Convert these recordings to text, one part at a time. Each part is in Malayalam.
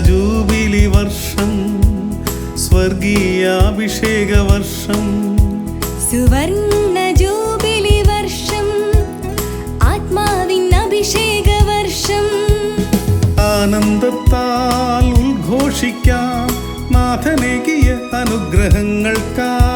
ജൂബിലി വർഷം സ്വർഗീയാഭിഷേക വർഷം സുവർണ ജൂബിലി വർഷം ആത്മാവിൻ അഭിഷേക വർഷം ആനന്ദത്താൽ ഉദ്ഘോഷിക്കാം നാഥനേകിയ അനുഗ്രഹങ്ങൾക്കായി.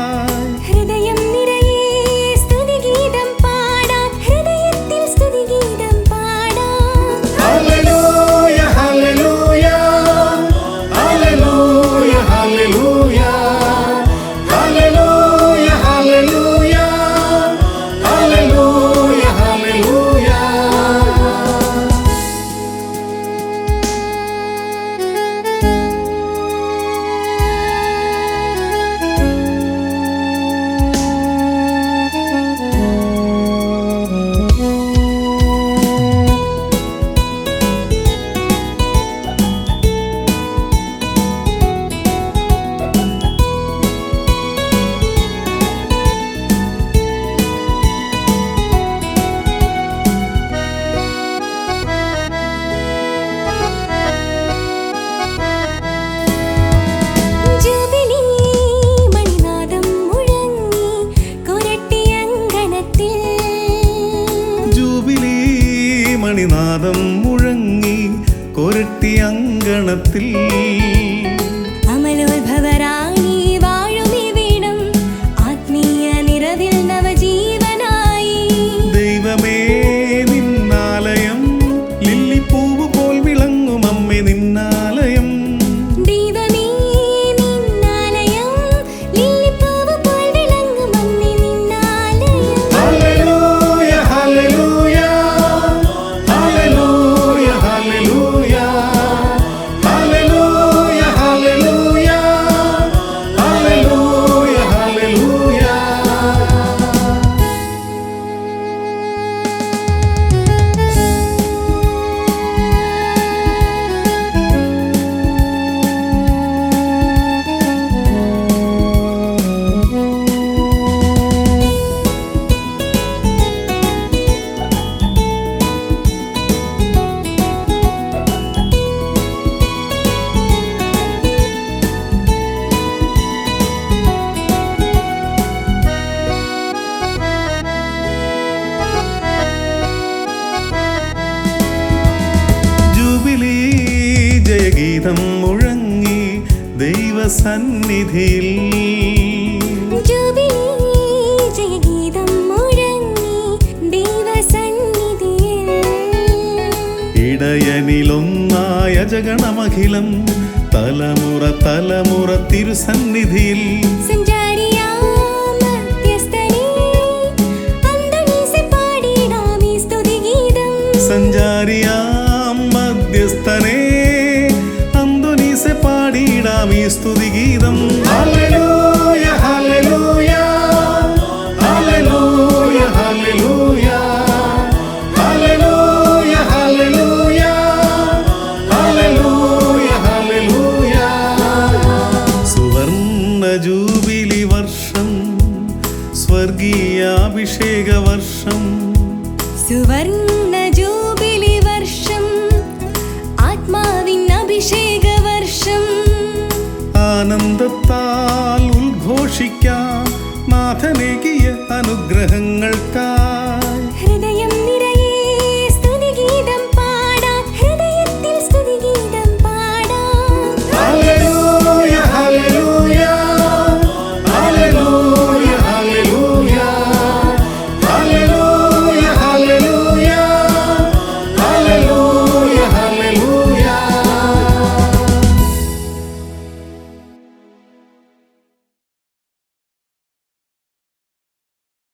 മണിനാദം മുഴങ്ങി കൊരട്ടി അങ്കണത്തിൽ. അമലോത്ഭവറാണി ഗീതം മുഴങ്ങി ദൈവസന്നിധിയിൽ. ഇടയനിലൊന്നായ ജഗണമഖിലം തലമുറ തലമുറ തിരുസന്നിധിയിൽ. സഞ്ചാരിയാ സ്വർഗീയാഭിഷേക വർഷം. സുവർണ ജൂബിലി വർഷം. ആത്മാവിൻ അഭിഷേക വർഷം. ആനന്ദത്താൽ ഉദ്ഘോഷിക്കാം നാഥനേകിയ അനുഗ്രഹങ്ങൾക്കായി.